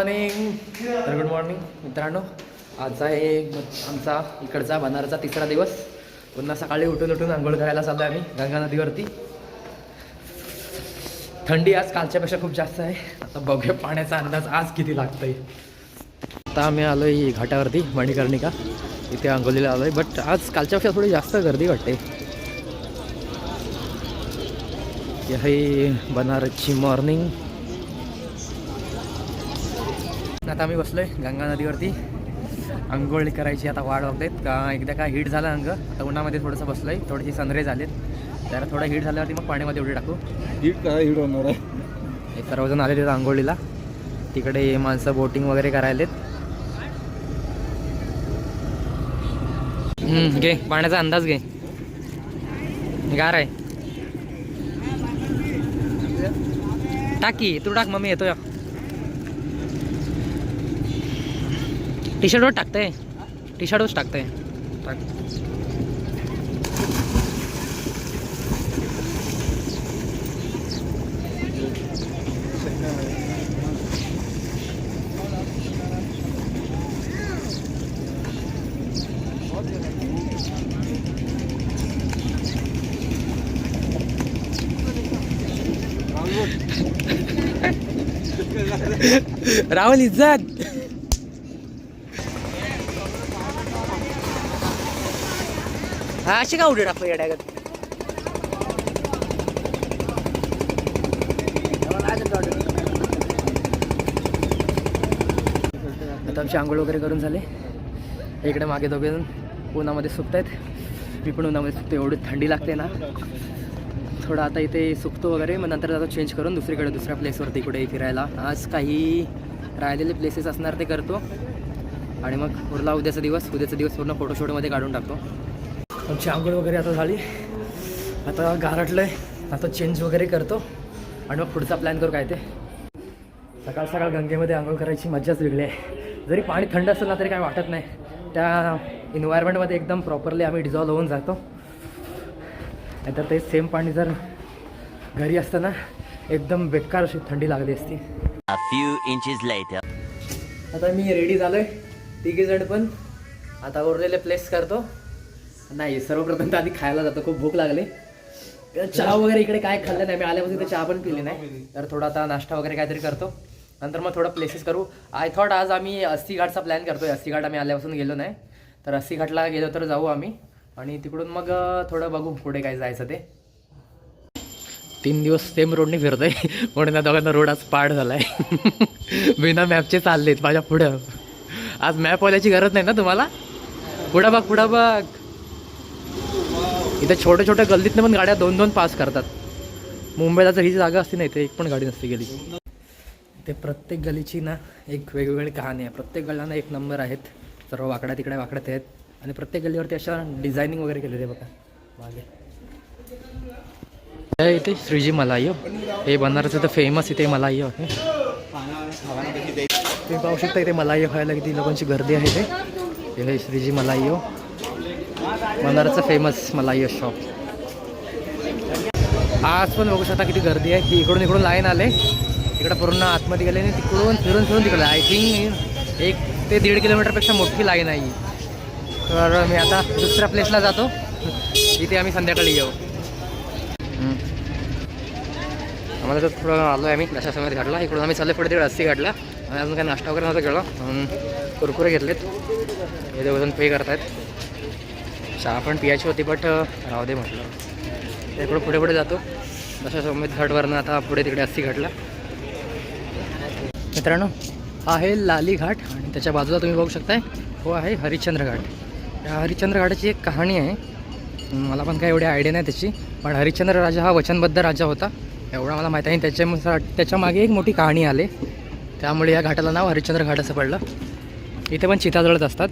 Morning तर good morning मित्रांनो. आज आहे आमचा इकडचा बनारचा तिसरा दिवस. पुन्हा सकाळी उठून उठून आंघोळ करायला चाललो आहे आम्ही गंगा नदीवरती. थंडी आज कालच्यापेक्षा खूप जास्त आहे. आता बघूया पाण्याचा अंदाज आज किती लागतंय. आता आम्ही आलो आहे घाटावरती मणिकर्णिका. इथे आंघोलीला आलो आहे बट आज कालच्यापेक्षा थोडी जास्त गर्दी वाटते. हे बनारसची मॉर्निंग आता आम्ही बसलोय गंगा नदीवरती. आंघोळ करायची आता वाढ बघतायत का एकदा काय हीट झालं अंग आता उन्हामध्ये थोडंसं बसलोय थोडीशी सनरे झालेत. जरा थोडं हीट झाल्यावरती मग पाण्यामध्ये उडी टाकू. हीट काय हीट होणार आहे? सर्वजण आले तिथं आंघोळीला. तिकडे माणसं बोटिंग वगैरे करायलेत. घे पाण्याचा अंदाज घे. गार आहे. टाकी तू टाक मम्मी येतो या टी शर्टवर टाकतंय. टी शर्टवर टाकतंय. टाक राहुल इज्जत. हा अशी का उडी टाकतो येड्यागत आता आमची आंघोळ वगैरे करून झाले. इकडे मागे दोघे जण उन्हामध्ये सुकत आहेत मी पण उन्हामध्ये सुकतो एवढी थंडी लागते ना. थोडं आता इथे सुकतो वगैरे मग नंतर जातो चेंज करून दुसरीकडे दुसऱ्या प्लेसवरती कुठे फिरायला. आज काही राहिलेले प्लेसेस असणार ते करतो. आणि मग उरला उद्याचा दिवस. उद्याचा दिवस पूर्ण फोटोशूटमध्ये काढून टाकतो. आमची आंघोळ वगैरे आता झाली. आता गारटलं आहे आता चेंज वगैरे करतो. आणि मग पुढचा प्लॅन करू काय ते. सकाळ सकाळ गंगेमध्ये आंघोळ करायची मजाच वेगळी आहे. जरी पाणी थंड असेल ना तरी काय वाटत नाही. त्या इन्व्हायरमेंटमध्ये एकदम प्रॉपरली आम्ही डिझॉल्व होऊन जातो. नाहीतर ते सेम पाणी जर घरी असतं ना एकदम बेकार अशी थंडी लागली असती. आता मी रेडी झालोय. तिघे जण पण. आता उरलेले प्लेस करतो. नाही सर्वप्रथम तर आधी खायला जातो. खूप भूक लागली. चहा वगैरे इकडे काय खाल्लं नाही. मी आल्यापासून इथे चहा पण पिली नाही. तर थोडा आता नाश्ता वगैरे काहीतरी करतो. नंतर मग थोडं प्लेसेस करू. आय थॉट आज आम्ही अस्सी घाटचा प्लॅन करतोय. अस्सी घाट आम्ही आल्यापासून गेलो नाही. तर अस्सी घाटला गेलो तर जाऊ आम्ही. आणि तिकडून मग थोडं बघू पुढे काय जायचं ते. तीन दिवस सेम रोडने फिरतोय. म्हणून या दोघांना रोड आज पाड झालाय. बिना मॅपचे चाललेत माझ्या पुढं. आज मॅप वाल्याची गरज नाही ना तुम्हाला? पुढं बघ पुढं बघ. इथे छोट्या छोट्या गल्लीतनं पण गाड्या दोन दोन पास करतात. मुंबईला जर ही जागा असती नाही तर एक पण गाडी नसती गेली. ते प्रत्येक गलीची ना एक वेगवेगळी कहाणी आहे. प्रत्येक गल्ल्यांना एक नंबर आहेत. सर्व वाकड्या तिकडे वाकड्यात आहेत. आणि प्रत्येक गल्लीवरती अशा डिझायनिंग वगैरे केलेली आहे बघा. मागे. हे इथे श्रीजी मलायो हे. बनारसचं तर फेमस इथे मलायो आहे तुम्ही पाहू शकता इथे मलायो खायला किती लोकांची गर्दी आहे ते हे श्रीजी मलायो मंदारचं फेमस मलायो हो. शॉप आज पण बघू शकता किती गर्दी आहे. की इकडून इकडून लाईन आले. इकडं पूर्ण आतमध्ये गेले आणि तिकडून फिरून फिरून तिकडे. आय थिंक एक ते दीड किलोमीटरपेक्षा मोठी लाईन आहे तर मी आता दुसऱ्या प्लेसला जातो. इथे आम्ही संध्याकाळी येऊ. आम्हाला तर थोडं आलो आहे आम्ही. दशा समोर घातला इकडून आम्ही चालले पुढे तिकडे रस्सी घाटला आणि अजून काही नाश्ता वगैरे नव्हता केला. म्हणून कुरकुरे घेतलेत. हे दोघं पे करतायत. चहा पण पियाची होती बट राहू दे म्हटलं. इकडं पुढे पुढे जातो. दशा समेत घाटवरनं आता पुढे तिकडे अस्सी घाटला. मित्रांनो हा आहे लाली घाट आणि त्याच्या बाजूला तुम्ही बघू शकताय हो आहे हरिश्चंद्र घाट. या हरिश्चंद्र घाटाची एक कहाणी आहे. मला पण काही एवढी आयडिया नाही त्याची पण हरिश्चंद्र राजा हा वचनबद्ध राजा होता. एवढा मला माहीत आहे. त्याच्यानुसार त्याच्यामागे एक मोठी कहाणी आली. त्यामुळे या घाटाला नाव हरिश्चंद्र घाट असं पडलं. इथे पण चिता जळत असतात.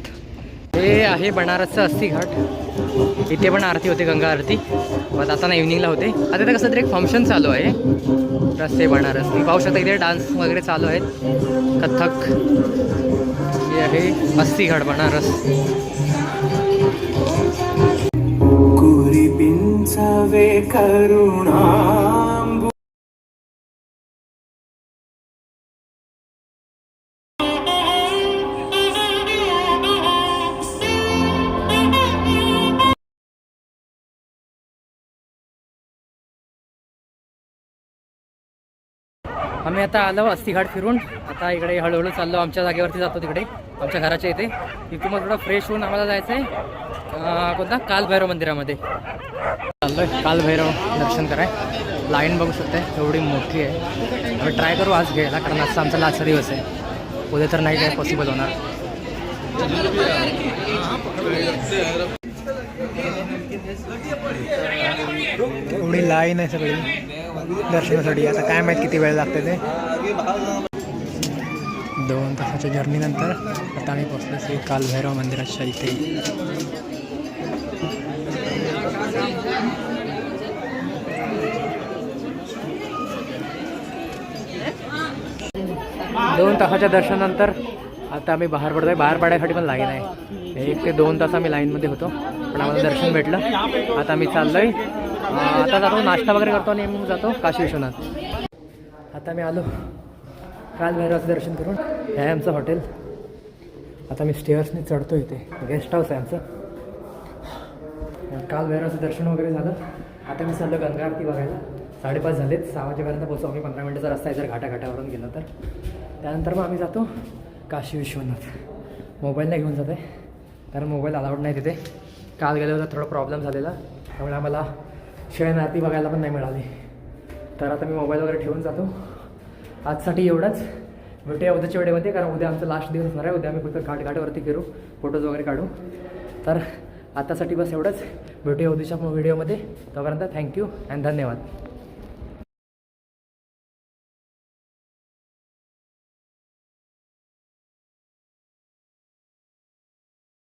हे आहे बनारसचं अस्सी घाट. इथे पण आरती होते गंगा आरती. मग आता ना इव्हनिंगला होते. आता कसं तरी एक फंक्शन चालू आहे. रस्ते बनारस. मी पाहू शकता इथे डान्स वगैरे चालू आहेत. कथक हे आहे अस्सी घाट बनारस. करुणा आम्ही आता आलो अस्थिघाट फिरून. आता इकडे हळूहळू चाललो आमच्या जागेवरती जातो तिकडे आमच्या घराच्या इथे. इथून मग थोडं फ्रेश होऊन आम्हाला जायचं आहे कोणता? कालभैरव मंदिरामध्ये. चाललो आहे कालभैरव दर्शन कराय. लाईन बघू शकते एवढी मोठी आहे. आम्ही ट्राय करू आज घ्यायला कारण आजचा आमचा लास्टचा दिवस आहे. उद्या तर नाही काय पॉसिबल होणार. एवढी लाईन आहे सगळी. दर्शनासाठी. आता काय माहीत किती वेळ लागते ते? दोन तासाच्या जर्नीनंतर आता आम्ही पोचलो श्री कालभैरव मंदिराच्या इथे. दोन तासाच्या दर्शनानंतर आता आम्ही बाहेर पडतोय. बाहेर पडायसाठी पण लाईन आहे. एक ते दोन तास आम्ही लाईनमध्ये होतो. पण आम्हाला दर्शन भेटलं. आता आम्ही चाललोय. आता जातो नाश्ता वगैरे करतो आणि मग जातो. काशी विश्वनाथ. आता मी आलो. काल भैरवाचं दर्शन करून. हे आहे आमचं हॉटेल. आता मी स्टेअर्सने चढतो इथे. गेस्ट हाऊस आहे आमचं. काल भैरवाचं दर्शन वगैरे झालं. आता मी चाललो गंगा आरती बघायला. साडेपाच झालेत. सहा वाजेपर्यंत पोहोचू आम्ही. पंधरा मिनटाचा रस्ता आहे जर घाटाघाटावरून गेलो तर. त्यानंतर मग आम्ही जातो काशी विश्वनाथ. मोबाईल नाही घेऊन जात आहे कारण मोबाईल अलाउड नाही तिथे. काल गेल्यावर थोडा प्रॉब्लेम झालेला. त्यामुळे आम्हाला शयन बघायला पण नाही मिळाली. तर आता मी मोबाईल वगैरे ठेवून जातो. आजसाठी एवढंच. भेटूया उद्याच्या वेळेमध्ये कारण उद्या आमचा लास्ट दिवस असणार आहे. उद्या आम्ही फक्त घाटघाटवरती फिरू फोटोज वगैरे काढू. तर आतासाठी बस एवढंच. भेटूया उद्याच्या व्हिडिओमध्ये तोपर्यंत थँक्यू अँड धन्यवाद.